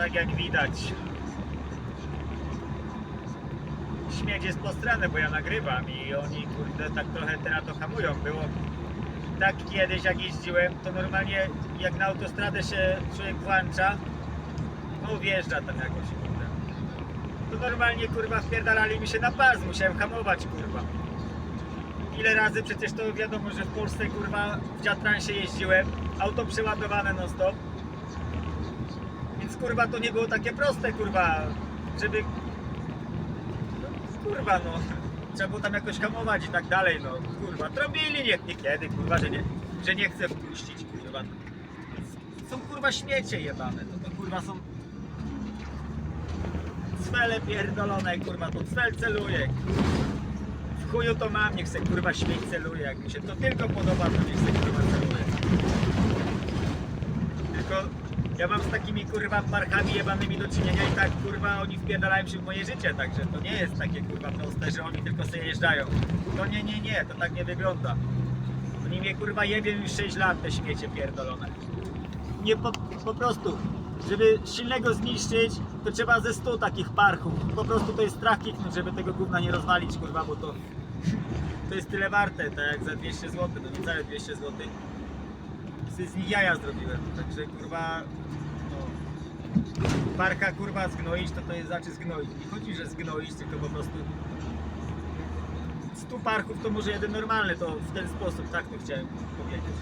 tak jak widać, śmieć jest po stronę, bo ja nagrywam i oni kurde tak trochę teraz to hamują. Było tak kiedyś jak jeździłem, to normalnie jak na autostradę się człowiek włącza, no wjeżdża tam jakoś kurde. To normalnie kurwa wpierdalali mi się na pas, musiałem hamować kurwa. Ile razy przecież to wiadomo, że w Polsce kurwa w Dziatransie jeździłem, auto przeładowane non stop. Więc kurwa to nie było takie proste kurwa, żeby kurwa no trzeba było tam jakoś hamować i tak dalej no kurwa trąbili nie, niekiedy kurwa, że nie, że nie wpuścić kurwa. Są kurwa śmiecie jebane to, to kurwa są cwele pierdolone kurwa to cwel celuje. W chuju to mam, niech se kurwa śmieć celuje jak mi się to tylko podoba to niech se kurwa celuje. Tylko ja mam z takimi kurwa parchami jebanymi do czynienia i tak kurwa oni wpierdalają się w moje życie, także to nie jest takie kurwa proste, że oni tylko sobie jeżdżają. To nie, nie, nie, to tak nie wygląda. Oni mnie kurwa jebią już 6 lat te śmiecie pierdolone. Nie po, po prostu, żeby silnego zniszczyć, to trzeba ze 100 takich parchów. Po prostu to jest strach kiknąć, żeby tego gówna nie rozwalić kurwa, bo to to jest tyle warte, tak jak za 200 zł, no niecałe 200 zł sobie z nich jaja zrobiłem, także kurwa no, parka kurwa zgnoić, to to jest znaczy zgnoić. Nie chodzi, że zgnoić, tylko po prostu 100 parków to może jeden normalny, to w ten sposób, tak to chciałem powiedzieć.